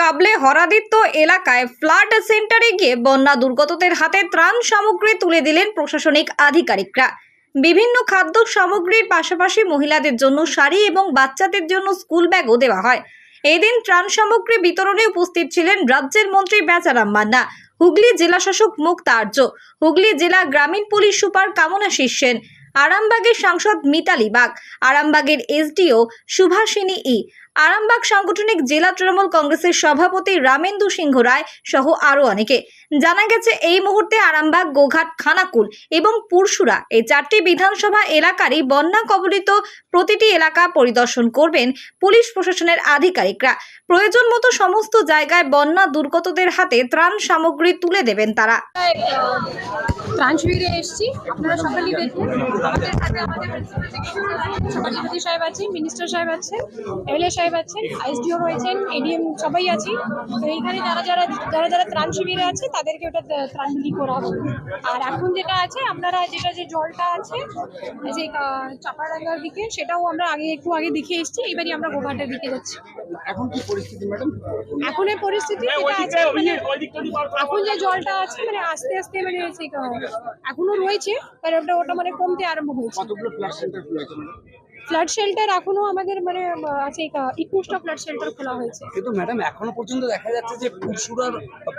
কাবলে হরাদিত্য এলাকায় ফ্লাড সেন্টারে গিয়ে বন্যা দুর্গতদের হাতে ত্রাণ সামগ্রী তুলে দিলেন প্রশাসনিক আধিকারিকরা। বিভিন্ন খাদ্য সামগ্রীর পাশাপাশি মহিলাদের জন্য শাড়ি এবং বাচ্চাদের জন্য স্কুল ব্যাগও দেওয়া হয়। এদিন ত্রাণ সামগ্রী বিতরণে উপস্থিত ছিলেন রাজ্যের মন্ত্রী বেচারাম মান্না, হুগলি জেলা শাসক মুক্তা আর্য হুগলি জেলা গ্রামীণ পুলিশ সুপার কামনা শীর্ষেন আরামবাগের সাংসদ মিতালি বাগ, আরামবাগের এসডিও সুভাষিনী ই, আরামবাগ সাংগঠনিক জেলা তৃণমূল কংগ্রেসের সভাপতি রামেন্দু সিংহ রায় সহ আরও অনেকে। জানা গেছে, এই মুহূর্তে আরামবাগ, গোঘাট, খানাকুল এবং পুরসুরা এই চারটি বিধানসভা এলাকারই বন্যা কবলিত প্রতিটি এলাকা পরিদর্শন করবেন পুলিশ প্রশাসনের আধিকারিকরা। প্রয়োজন মতো সমস্ত জায়গায় বন্যা দুর্গতদের হাতে ত্রাণ সামগ্রী তুলে দেবেন তারা। ত্রাণ শিবিরে এসেছি। আপনারা সকলেই দেখলেন আমাদের সাথে আমাদের সভাপতি সাহেব আছেন মিনিস্টার সাহেব আছেন এমএলএ সাহেব আছেন আইএসডিও রয়েছেন এডিএম সবাই আছি তো এইখানে যারা যারা যারা যারা ত্রাণ শিবিরে আছে তাদেরকে ওটা ত্রা- ত্রাণ বিলি করা হবে আর এখন যেটা আছে আপনারা যেটা যে জলটা আছে যে চাপাডাঙ্গার দিকে সেটাও আমরা আগে একটু আগে দেখে এসেছি এবারই আমরা গোঘাটের দিকে যাচ্ছি। এখন কি পরিস্থিতি ম্যাডাম? এখনের পরিস্থিতি মানে এখন যে জলটা আছে মানে আস্তে আস্তে মানে এখনও রয়েছে ওটা ওটা মানে কমতে আরম্ভ হয়েছে। কতগুলো ফ্ল্যাশ সেন্টার খোলা ফ্লাড শেল্টার এখনও আমাদের মানে আছে ইকুশটা ফ্লাড শেল্টার খোলা হয়েছে। কিন্তু ম্যাডাম এখনও পর্যন্ত দেখা যাচ্ছে যে পুরসুরার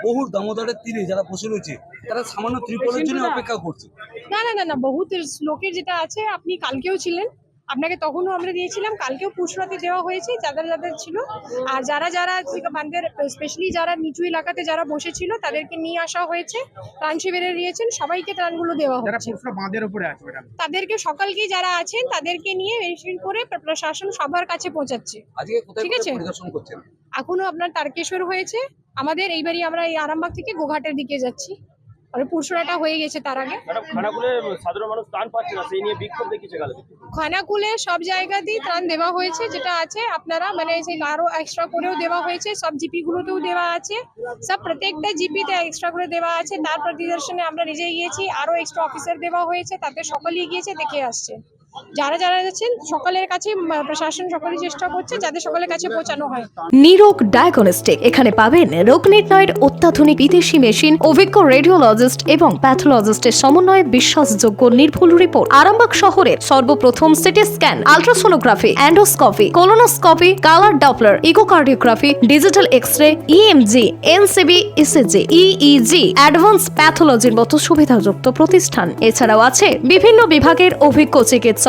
বহু দামোদরের তীরে যারা বসে রয়েছে তারা সামান্য ত্রিপলের জন্য অপেক্ষা করছে। না না না না বহুত লোকের যেটা আছে আপনি কালকেও ছিলেন আপনাকে তখনও আমরা দিয়েছিলাম কালকেও পুষরাতে দেওয়া হয়েছে যাদের যাদের ছিল। আর যারা যারা আমাদের স্পেশালি যারা নিচু এলাকাতে যারা বসেছিল তাদেরকে নিয়ে আসা হয়েছে ত্রাণ শিবিরে দিয়েছেন সবাইকে ত্রাণগুলো দেওয়া যারা হচ্ছে। বাঁধের উপরে আছে তাদেরকে সকালকে যারা আছেন তাদেরকে নিয়ে ভেরিফিকেশন করে প্রশাসন সবার কাছে পৌঁছাচ্ছে। ঠিক আছে। কোথায় পরিদর্শন করছেন? এখনও আপনার তারকেশ্বর হয়েছে। আমাদের এইবারই আমরা এই আরামবাগ থেকে গোঘাটের দিকে যাচ্ছি। আর পুরসুরাটা হয়ে গেছে তার আগে। খানাকুলে সাধারণ মানুষ ত্রাণ পাচ্ছে না সেই নিয়ে বিক্ষোভ দেখিয়েছে কাল খানাকুলে সব জায়গাতেই ত্রাণ দেওয়া হয়েছে যেটা আছে আপনারা মানে সেই আরও এক্সট্রা করেও দেওয়া হয়েছে সব জিপি গুলোতেও দেওয়া আছে। সব প্রত্যেকটা জিপিতে এক্সট্রা করে দেওয়া আছে তার পরিদর্শনে আমরা নিজে গিয়েছি আরও এক্সট্রা অফিসার দেওয়া হয়েছে তাতে সকলেই গিয়েছে দেখে আসছে। যারা যারা সকলের কাছে প্রশাসন সকলেই চেষ্টা করছে যাতে সকলের কাছে পৌঁছানো হয়। নিরোগ ডায়াগনস্টিক এখানে পাবেন রোগ নির্ণয়ের অত্যাধুনিক বিদেশি মেশিন অভিজ্ঞ রেডিওলজিস্ট এবং প্যাথোলজিস্টের সমন্বয়ে বিশ্বাসযোগ্য নির্ভুল রিপোর্ট আরামবাগ শহরের সর্বপ্রথম CT scan ultrasonography endoscopy colonoscopy colour Doppler echocardiography digital X ray EMG NCV ECG EEG advance প্যাথোলজির মতো সুবিধাযুক্ত প্রতিষ্ঠান। এছাড়াও আছে বিভিন্ন বিভাগের অভিজ্ঞ চিকিৎসক।